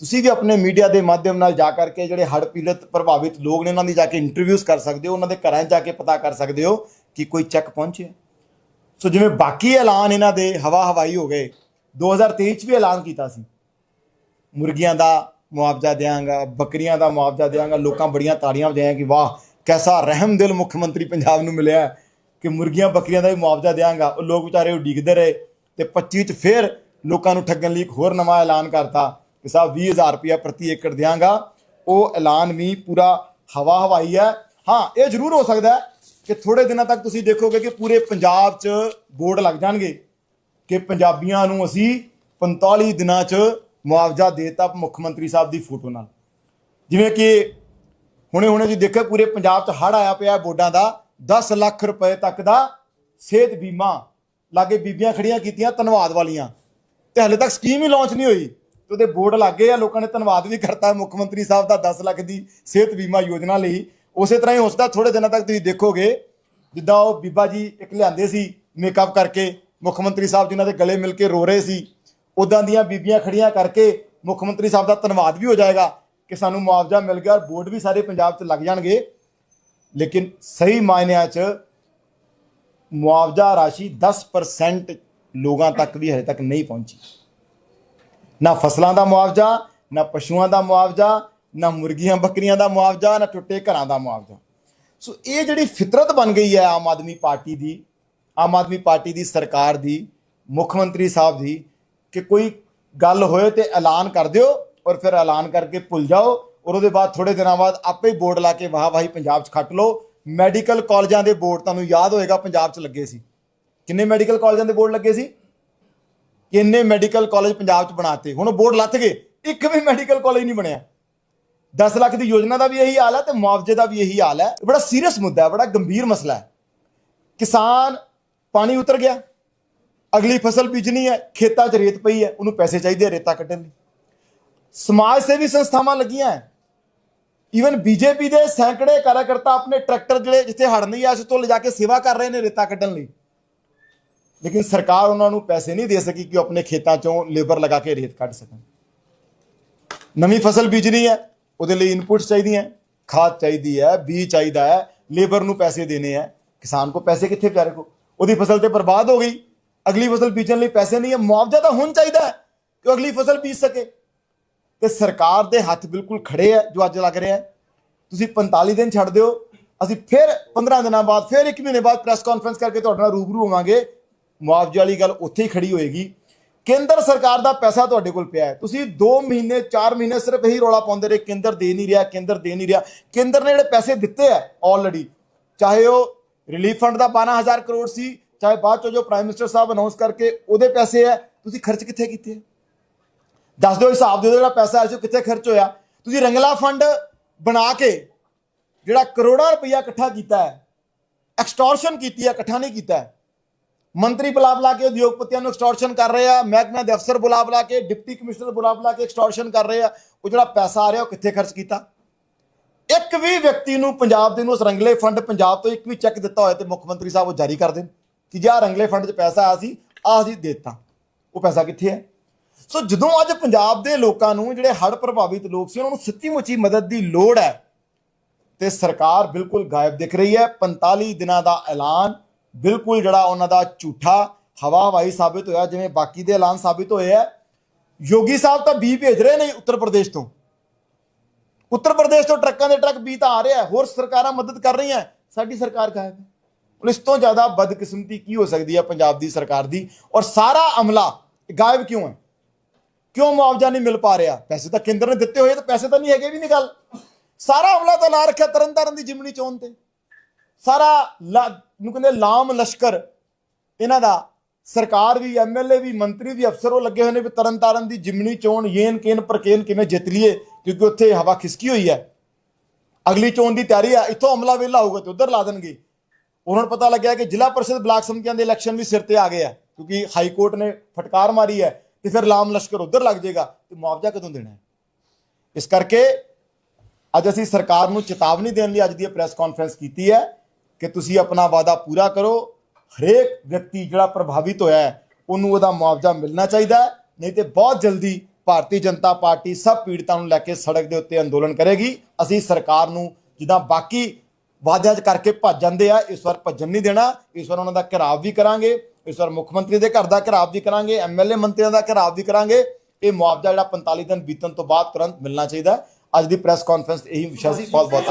ਤੁਸੀਂ ਵੀ ਆਪਣੇ ਮੀਡੀਆ ਦੇ ਮਾਧਿਅਮ ਨਾਲ ਜਾ ਕਰਕੇ ਜਿਹੜੇ ਹੜ੍ਹ ਪੀੜਤ ਪ੍ਰਭਾਵਿਤ ਲੋਕ ਨੇ ਉਹਨਾਂ ਦੀ ਜਾ ਕੇ ਇੰਟਰਵਿਊਜ਼ ਕਰ ਸਕਦੇ ਹੋ, ਉਹਨਾਂ ਦੇ ਘਰਾਂ 'ਚ ਜਾ ਕੇ ਪਤਾ ਕਰ ਸਕਦੇ ਹੋ ਕਿ ਕੋਈ ਚੈੱਕ ਪਹੁੰਚਿਆ ਸੋ ਜਿਵੇਂ ਬਾਕੀ ਐਲਾਨ ਇਹਨਾਂ ਦੇ ਹਵਾ ਹਵਾਈ ਹੋ ਗਏ 2023 ਚ ਵੀ ਐਲਾਨ ਕੀਤਾ ਸੀ। ਮੁਰਗੀਆਂ ਦਾ ਮੁਆਵਜ਼ਾ ਦੇਵਾਂਗਾ ਬੱਕਰੀਆਂ ਦਾ ਮੁਆਵਜ਼ਾ ਦੇਵਾਂਗਾ ਲੋਕਾਂ ਬੜੀਆਂ ਤਾੜੀਆਂ ਵਜਾਈਆਂ ਕਿ ਵਾਹ, ਕੈਸਾ ਰਹਿਮਦਿਲ ਮੁੱਖ ਮੰਤਰੀ ਪੰਜਾਬ ਨੂੰ ਮਿਲਿਆ ਕਿ ਮੁਰਗੀਆਂ, ਬੱਕਰੀਆਂ ਦਾ ਵੀ ਮੁਆਵਜ਼ਾ ਦੇਵਾਂਗਾ ਉਹ ਲੋਕ ਵਿਚਾਰੇ ਉਡੀਕਦੇ ਰਹੇ ਤੇ 25 ਚ ਫਿਰ ਲੋਕਾਂ ਨੂੰ ਠੱਗਣ ਲਈ ਇੱਕ ਹੋਰ ਨਵਾਂ ਐਲਾਨ ਕਰਤਾ। ਕਿ ਸਾਹਿਬ 20000 ਰੁਪਇਆ ਪ੍ਰਤੀ ਏਕੜ ਦਿਆਂਗਾ। ਉਹ ਐਲਾਨ ਵੀ ਪੂਰਾ ਹਵਾ ਹਵਾਈ ਹੈ। ਹਾਂ, ਇਹ ਜ਼ਰੂਰ ਹੋ ਸਕਦਾ ਕਿ ਥੋੜੇ ਦਿਨਾਂ ਤੱਕ ਤੁਸੀਂ ਦੇਖੋਗੇ ਕਿ ਪੂਰੇ ਪੰਜਾਬ 'ਚ ਬੋਰਡ ਲੱਗ ਜਾਣਗੇ ਕਿ ਪੰਜਾਬੀਆਂ ਨੂੰ ਅਸੀਂ 45 ਦਿਨਾਂ 'ਚ ਮੁਆਵਜ਼ਾ ਦੇਤਾ ਮੁੱਖ ਮੰਤਰੀ ਸਾਹਿਬ ਦੀ ਫੋਟੋ ਨਾਲ। ਜਿਵੇਂ ਕਿ ਹੁਣੇ ਹੁਣੇ ਜੀ ਦੇਖਿਆ ਪੂਰੇ ਪੰਜਾਬ 'ਚ ਹੜ ਆਇਆ ਪਿਆ ਬੋਰਡਾਂ ਦਾ 10 ਲੱਖ ਰੁਪਏ ਤੱਕ ਦਾ ਸਿਹਤ ਬੀਮਾ ਲਾਗੇ ਬੀਬੀਆਂ ਖੜੀਆਂ ਕੀਤੀਆਂ ਧੰਨਵਾਦ ਵਾਲੀਆਂ। ਤੇ ਹਲੇ ਤੱਕ ਸਕੀਮ ਹੀ ਲਾਂਚ ਨਹੀਂ ਹੋਈ। ਤੇ ਉਹਦੇ ਬੋਰਡ ਲੱਗੇ ਆ, ਲੋਕਾਂ ਨੇ ਧੰਨਵਾਦ ਵੀ ਕਰਤਾ ਮੁੱਖ ਮੰਤਰੀ ਸਾਹਿਬ ਦਾ 10 ਲੱਖ ਦੀ ਸਿਹਤ ਬੀਮਾ ਯੋਜਨਾ ਲਈ। ਉਸੇ ਤਰ੍ਹਾਂ ਹੀ ਉਸਦਾ ਸਕਦਾ ਥੋੜੇ ਦਿਨਾਂ ਤੱਕ ਤੁਸੀਂ ਦੇਖੋਗੇ, ਜਿੱਦਾਂ ਉਹ ਬੀਬਾ ਜੀ ਇੱਕ ਲਿਆਂਦੇ ਸੀ ਮੇਕਅਪ ਕਰਕੇ, ਮੁੱਖ ਮੰਤਰੀ ਸਾਹਿਬ ਜਿਨ੍ਹਾਂ ਦੇ ਗਲੇ ਮਿਲ ਕੇ ਰੋ ਰਹੇ ਸੀ ਉਦਾਂ ਦੀਆਂ ਬੀਬੀਆਂ ਖੜੀਆਂ ਕਰਕੇ ਮੁੱਖ ਮੰਤਰੀ ਸਾਹਿਬ ਦਾ ਧੰਨਵਾਦ ਵੀ ਹੋ ਜਾਏਗਾ ਕਿ ਸਾਨੂੰ ਮੁਆਵਜ਼ਾ ਮਿਲ ਗਿਆ ਔਰ ਬੋਰਡ ਵੀ ਸਾਰੇ ਪੰਜਾਬ 'ਚ ਲੱਗ ਜਾਣਗੇ। ਲੇਕਿਨ ਸਹੀ ਮਾਇਨਿਆਂ 'ਚ ਮੁਆਵਜ਼ਾ ਰਾਸ਼ੀ 10% ਲੋਕਾਂ ਤੱਕ ਵੀ ਹਜੇ ਤੱਕ ਨਹੀਂ ਪਹੁੰਚੀ। ਨਾ ਫਸਲਾਂ ਦਾ ਮੁਆਵਜ਼ਾ, ਨਾ ਪਸ਼ੂਆਂ ਦਾ ਮੁਆਵਜ਼ਾ, ਨਾ ਮੁਰਗੀਆਂ ਬੱਕਰੀਆਂ ਦਾ ਮੁਆਵਜ਼ਾ, ਨਾ ਟੁੱਟੇ ਘਰਾਂ ਦਾ ਮੁਆਵਜ਼ਾ। ਸੋ ਇਹ ਜਿਹੜੀ ਫਿਤਰਤ ਬਣ ਗਈ ਹੈ ਆਮ ਆਦਮੀ ਪਾਰਟੀ ਦੀ, ਆਮ ਆਦਮੀ ਪਾਰਟੀ ਦੀ ਸਰਕਾਰ ਦੀ, ਮੁੱਖ ਮੰਤਰੀ ਸਾਹਿਬ ਦੀ, ਕਿ ਕੋਈ ਗੱਲ ਹੋਏ ਤੇ ਐਲਾਨ ਕਰ ਦਿਓ ਔਰ ਫਿਰ ਐਲਾਨ ਕਰਕੇ ਭੁੱਲ ਜਾਓ ਔਰ ਉਹਦੇ ਬਾਅਦ ਥੋੜੇ ਦਿਨਾਂ ਬਾਅਦ ਆਪੇ ਹੀ ਬੋਰਡ ਲਾ ਕੇ ਵਾਹ ਵਾਹੀ ਪੰਜਾਬ 'ਚ ਖੱਟ ਲਓ। ਮੈਡੀਕਲ ਕਾਲਜਾਂ ਦੇ ਬੋਰਡ, ਤੁਹਾਨੂੰ ਯਾਦ ਹੋਏਗਾ, ਪੰਜਾਬ 'ਚ ਲੱਗੇ ਸੀ। ਕਿੰਨੇ ਮੈਡੀਕਲ ਕਾਲਜਾਂ ਦੇ ਬੋਰਡ ਲੱਗੇ ਸੀ? ਕਿੰਨੇ ਮੈਡੀਕਲ ਕਾਲਜ ਪੰਜਾਬ 'ਚ ਬਣਾਤੇ। ਹੁਣ ਉਹ ਬੋਰਡ ਲੱਥ ਗਏ, ਇੱਕ ਵੀ ਮੈਡੀਕਲ ਕਾਲਜ ਨਹੀਂ ਬਣਿਆ। 10 ਲੱਖ ਦੀ ਯੋਜਨਾ ਦਾ ਵੀ ਇਹੀ ਹਾਲ ਹੈ ਤੇ ਮੁਆਵਜ਼ੇ ਦਾ ਵੀ ਇਹੀ ਹਾਲ ਹੈ। ਬੜਾ ਸੀਰੀਅਸ ਮੁੱਦਾ ਹੈ, ਬੜਾ ਗੰਭੀਰ ਮਸਲਾ ਹੈ। ਕਿਸਾਨ ਪਾਣੀ ਉਤਰ ਗਿਆ, ਅਗਲੀ ਫਸਲ ਬੀਜਣੀ ਹੈ, ਖੇਤਾਂ 'ਚ ਰੇਤ ਪਈ ਹੈ, ਉਹਨੂੰ ਪੈਸੇ ਚਾਹੀਦੇ ਰੇਤਾ ਕੱਢਣ ਲਈ। ਸਮਾਜ ਸੇਵੀ ਸੰਸਥਾਵਾਂ ਲੱਗੀਆਂ ਹੈ। ਈਵਨ ਬੀਜੇਪੀ ਦੇ ਸੈਂਕੜੇ ਕਾਰਜਕਰਤਾ ਆਪਣੇ ਟਰੈਕਟਰ ਜਿਹੜੇ, ਜਿੱਥੇ ਹੜ ਨਹੀਂ ਆ ਉਸ ਤੋਂ ਲਿਜਾ ਕੇ ਸੇਵਾ ਕਰ ਰਹੇ ਨੇ ਰੇਤਾ ਕੱਢਣ ਲਈ। ਲੇਕਿਨ ਸਰਕਾਰ ਉਹਨਾਂ ਨੂੰ ਪੈਸੇ ਨਹੀਂ ਦੇ ਸਕੀ ਕਿ ਉਹ ਆਪਣੇ ਖੇਤਾਂ 'ਚੋਂ ਲੇਬਰ ਲਗਾ ਕੇ ਰੇਤ ਕੱਢ ਸਕਣ। ਨਵੀਂ ਫਸਲ ਬੀਜਣੀ ਹੈ, ਉਹਦੇ ਲਈ ਇਨਪੁਟਸ ਚਾਹੀਦੀਆਂ ਖਾਦ ਚਾਹੀਦੀ ਹੈ, ਬੀਜ ਚਾਹੀਦਾ ਹੈ, ਲੇਬਰ ਨੂੰ ਪੈਸੇ ਦੇਣੇ ਹੈ। ਕਿਸਾਨ ਕੋ ਪੈਸੇ ਕਿੱਥੇ ਵਿਚਾਰੇ ਕੋ? ਉਹਦੀ ਫਸਲ ਤੇ ਬਰਬਾਦ ਹੋ ਗਈ। ਅਗਲੀ ਫਸਲ ਬੀਜਣ ਲਈ ਪੈਸੇ ਨਹੀਂ ਹੈ, ਮੁਆਵਜ਼ਾ ਤਾਂ ਹੁਣ ਚਾਹੀਦਾ ਕਿ ਅਗਲੀ ਫਸਲ ਬੀਜ ਸਕੇ। ਤੇ ਸਰਕਾਰ ਦੇ ਹੱਥ ਬਿਲਕੁਲ ਖੜੇ ਹੈ, ਜੋ ਅੱਜ ਲੱਗ ਰਿਹਾ ਤੁਸੀਂ 45 ਦਿਨ ਛੱਡ ਦਿਓ, ਅਸੀਂ ਫਿਰ 15 ਦਿਨਾਂ ਬਾਅਦ, ਫਿਰ 1 ਮਹੀਨੇ ਬਾਅਦ ਪ੍ਰੈਸ ਕਾਨਫਰੰਸ ਕਰਕੇ ਤੁਹਾਡੇ ਨਾਲ ਰੂਬਰੂ ਹੋਵਾਂਗੇ। ਮੁਆਵਜ਼ੇ ਵਾਲੀ ਗੱਲ ਉੱਥੇ ਹੀ ਖੜੀ ਹੋਏਗੀ। ਕੇਂਦਰ ਸਰਕਾਰ ਦਾ ਪੈਸਾ ਤੁਹਾਡੇ ਕੋਲ ਪਿਆ ਹੈ। ਤੁਸੀਂ 2 ਮਹੀਨੇ 4 ਮਹੀਨੇ ਸਿਰਫ ਇਹੀ ਰੌਲਾ ਪਾਉਂਦੇ ਰਹੇ। ਕੇਂਦਰ ਦੇ ਨਹੀਂ ਰਿਹਾ, ਕੇਂਦਰ ਦੇ ਨਹੀਂ ਰਿਹਾ। ਕੇਂਦਰ ਨੇ ਜਿਹੜੇ ਪੈਸੇ ਦਿੱਤੇ ਆ ਆਲਰੇਡੀ ਚਾਹੇ ਉਹ ਰਿਲੀਫ ਫੰਡ ਦਾ 12000 ਕਰੋੜ ਸੀ, ਚਾਹੇ ਬਾਅਦ ਚੋਂ ਜੋ ਪ੍ਰਾਈਮ ਮਿਨਿਸਟਰ ਸਾਹਿਬ ਅਨਾਉਂਸ ਕਰਕੇ ਉਹਦੇ ਪੈਸੇ ਹੈ, ਤੁਸੀਂ ਖਰਚ ਕਿੱਥੇ ਕੀਤੇ ਆ ਦੱਸ ਦਿਓ, ਹਿਸਾਬ ਦੇ ਦਿਓ ਜਿਹੜਾ ਪੈਸਾ ਆਇਆ ਸੀ ਉਹ ਕਿੱਥੇ ਖਰਚ ਹੋਇਆ। ਤੁਸੀਂ ਰੰਗਲਾ ਫੰਡ ਬਣਾ ਕੇ ਜਿਹੜਾ ਕਰੋੜਾਂ ਰੁਪਈਆ ਇਕੱਠਾ ਕੀਤਾ ਹੈ ਐਕਸਟੋਰਸ਼ਨ ਕੀਤੀ ਹੈ, ਇਕੱਠਾ ਨਹੀਂ ਕੀਤਾ ਹੈ। ਮੰਤਰੀ ਬੁਲਾ ਬੁਲਾ ਕੇ ਉਦਯੋਗਪਤੀਆਂ ਨੂੰ ਐਕਸਟੋਰਸ਼ਨ ਕਰ ਰਹੇ ਆ ਮਹਿਕਮੇ ਦੇ ਅਫਸਰ ਬੁਲਾ ਬੁਲਾ ਕੇ, ਡਿਪਟੀ ਕਮਿਸ਼ਨਰ ਬੁਲਾ ਬੁਲਾ ਕੇ ਐਕਸਟੋਰਸ਼ਨ ਕਰ ਰਹੇ ਆ। ਉਹ ਜਿਹੜਾ ਪੈਸਾ ਆ ਰਿਹਾ ਉਹ ਕਿੱਥੇ ਖਰਚ ਕੀਤਾ? ਇੱਕ ਵੀ ਵਿਅਕਤੀ ਨੂੰ ਪੰਜਾਬ ਦੇ ਨੂੰ ਉਸ ਰੰਗਲੇ ਫੰਡ ਪੰਜਾਬ ਤੋਂ ਇੱਕ ਵੀ ਚੈੱਕ ਦਿੱਤਾ ਹੋਇਆ ਤੇ ਮੁੱਖ ਮੰਤਰੀ ਸਾਹਿਬ ਉਹ ਜਾਰੀ ਕਰ ਦੇਣ ਕਿ ਜੇ ਆਹ ਰੰਗਲੇ ਫੰਡ 'ਚ ਪੈਸਾ ਆਇਆ ਸੀ, ਆਹ ਅਸੀਂ ਦੇ ਦਿੱਤਾ। ਉਹ ਪੈਸਾ ਕਿੱਥੇ ਹੈ? ਸੋ ਜਦੋਂ ਅੱਜ ਪੰਜਾਬ ਦੇ ਲੋਕਾਂ ਨੂੰ ਜਿਹੜੇ ਹੜ੍ਹ ਪ੍ਰਭਾਵਿਤ ਲੋਕ ਸੀ, ਉਹਨਾਂ ਨੂੰ ਸੱਚੀ ਮੁੱਚੀ ਮਦਦ ਦੀ ਲੋੜ ਹੈ ਤੇ ਸਰਕਾਰ ਬਿਲਕੁਲ ਗਾਇਬ ਦਿਖ ਰਹੀ ਹੈ। 45 ਦਿਨਾਂ ਦਾ ਐਲਾਨ ਬਿਲਕੁਲ ਜਿਹੜਾ ਉਹਨਾਂ ਦਾ ਝੂਠਾ ਹਵਾ ਹਵਾਈ ਸਾਬਿਤ ਹੋਇਆ, ਜਿਵੇਂ ਬਾਕੀ ਦੇ ਐਲਾਨ ਸਾਬਿਤ ਹੋਏ ਹੈ ਯੋਗੀ ਸਾਹਿਬ ਤਾਂ ਬੀ ਭੇਜ ਰਹੇ ਨੇ ਉੱਤਰ ਪ੍ਰਦੇਸ਼ ਤੋਂ। ਉੱਤਰ ਪ੍ਰਦੇਸ਼ ਤੋਂ ਟਰੱਕਾਂ ਦੇ ਟਰੱਕ ਬੀ ਤਾਂ ਆ ਰਿਹਾ ਹੋਰ ਸਰਕਾਰਾਂ ਮਦਦ ਕਰ ਰਹੀਆਂ ਸਾਡੀ ਸਰਕਾਰ ਗਾਇਬ ਹੈ। ਇਸ ਤੋਂ ਜ਼ਿਆਦਾ ਬਦਕਿਸਮਤੀ ਕੀ ਹੋ ਸਕਦੀ ਹੈ ਪੰਜਾਬ ਦੀ ਸਰਕਾਰ ਦੀ? ਔਰ ਸਾਰਾ ਅਮਲਾ ਗਾਇਬ ਕਿਉਂ ਹੈ? ਕਿਉਂ ਮੁਆਵਜ਼ਾ ਨਹੀਂ ਮਿਲ ਪਾ ਰਿਹਾ? ਪੈਸੇ ਤਾਂ ਕੇਂਦਰ ਨੇ ਦਿੱਤੇ ਹੋਏ, ਤਾਂ ਪੈਸੇ ਤਾਂ ਨਹੀਂ ਹੈਗੇ ਵੀ ਨਹੀਂ ਗੱਲ। ਸਾਰਾ ਅਮਲਾ ਤਾਂ ਲਾ ਰੱਖਿਆ ਤਰਨਤਾਰਨ ਦੀ ਜਿਮਨੀ ਚੋਣ ਤੇ। ਸਾਰਾ ਲਾ- ਨੂੰ ਕਹਿੰਦੇ ਲਾਮ ਲਸ਼ਕਰ। ਇਹਨਾਂ ਦਾ ਸਰਕਾਰ ਵੀ ਐਮਐਲਏ ਵੀ, ਮੰਤਰੀ ਵੀ ਅਫਸਰ ਉਹ ਲੱਗੇ ਹੋਏ ਨੇ ਵੀ ਤਰਨਤਾਰਨ ਦੀ ਜਿਮਨੀ ਚੋਣ ਯੇਨ ਕੇਨ ਪ੍ਰਕੇਨ ਕਿਵੇਂ ਜਿੱਤ ਲਈਏ, ਕਿਉਂਕਿ ਉੱਥੇ ਹਵਾ ਖਿਸਕੀ ਹੋਈ ਹੈ। ਅਗਲੀ ਚੋਣ ਦੀ ਤਿਆਰੀ ਆ ਇੱਥੋਂ ਅਮਲਾ ਵੇਲਾ ਹੋਊਗਾ ਤੇ ਉਧਰ ਲਾ ਦੇਣਗੇ। ਉਹਨਾਂ ਨੂੰ ਪਤਾ ਲੱਗਿਆ ਕਿ ਜ਼ਿਲ੍ਹਾ ਪਰਿਸ਼ਦ ਬਲਾਕ ਸਮਿਤੀਆਂ ਦੇ ਇਲੈਕਸ਼ਨ ਵੀ ਸਿਰ ਤੇ ਆ ਗਏ ਆ, ਕਿਉਂਕਿ ਹਾਈ ਕੋਰਟ ਨੇ ਫਟਕਾਰ ਮਾਰੀ ਹੈ ਤੇ ਫਿਰ ਲਾਮ ਲਸ਼ਕਰ ਉਧਰ ਲੱਗ ਜਾਏਗਾ ਤੇ ਮੁਆਵਜ਼ਾ ਕਦੋਂ ਦੇਣਾ ਹੈ? ਇਸ ਕਰਕੇ ਅੱਜ ਅਸੀਂ ਸਰਕਾਰ ਨੂੰ ਚੇਤਾਵਨੀ ਦੇਣ ਲਈ ਅੱਜ ਦੀ ਪ੍ਰੈਸ ਕਾਨਫਰੰਸ ਕੀਤੀ ਹੈ। ਕਿ ਤੁਸੀਂ ਆਪਣਾ ਵਾਅਦਾ ਪੂਰਾ ਕਰੋ। ਹਰੇਕ ਵਿਅਕਤੀ ਜਿਹੜਾ ਪ੍ਰਭਾਵਿਤ ਹੋਇਆ ਹੈ, ਉਹਨੂੰ ਉਹਦਾ ਮੁਆਵਜ਼ਾ ਮਿਲਣਾ ਚਾਹੀਦਾ ਹੈ, ਨਹੀਂ ਤੇ ਬਹੁਤ ਜਲਦੀ ਭਾਰਤੀ ਜਨਤਾ ਪਾਰਟੀ ਸਭ ਪੀੜਤਾਂ ਨੂੰ ਲੈ ਕੇ ਸੜਕ ਦੇ ਉੱਤੇ ਅੰਦੋਲਨ ਕਰੇਗੀ। ਅਸੀਂ ਸਰਕਾਰ ਨੂੰ ਜਿੱਦਾਂ ਬਾਕੀ ਵਾਅਦਿਆਂ 'ਚ ਕਰਕੇ ਭੱਜ ਜਾਂਦੇ ਆ, ਇਸ ਵਾਰ ਭੱਜਣ ਨਹੀਂ ਦੇਣਾ। ਇਸ ਵਾਰ ਉਹਨਾਂ ਦਾ ਘਿਰਾਵ ਵੀ ਕਰਾਂਗੇ, ਇਸ ਵਾਰ ਮੁੱਖ ਮੰਤਰੀ ਦੇ ਘਰ ਦਾ ਘਿਰਾਵ ਵੀ ਕਰਾਂਗੇ ਐਮਐਲਏ ਮੰਤਰੀਆਂ ਦਾ ਘਿਰਾਵ ਵੀ ਕਰਾਂਗੇ। ਇਹ ਮੁਆਵਜ਼ਾ ਜਿਹੜਾ 45 ਦਿਨ ਬੀਤਣ ਤੋਂ ਬਾਅਦ ਤੁਰੰਤ ਮਿਲਣਾ ਚਾਹੀਦਾ ਅੱਜ ਦੀ ਪ੍ਰੈਸ ਕਾਨਫਰੰਸ ਇਹੀ ਵਿਸ਼ਾ ਸੀ। ਬਹੁਤ ਬਹੁਤ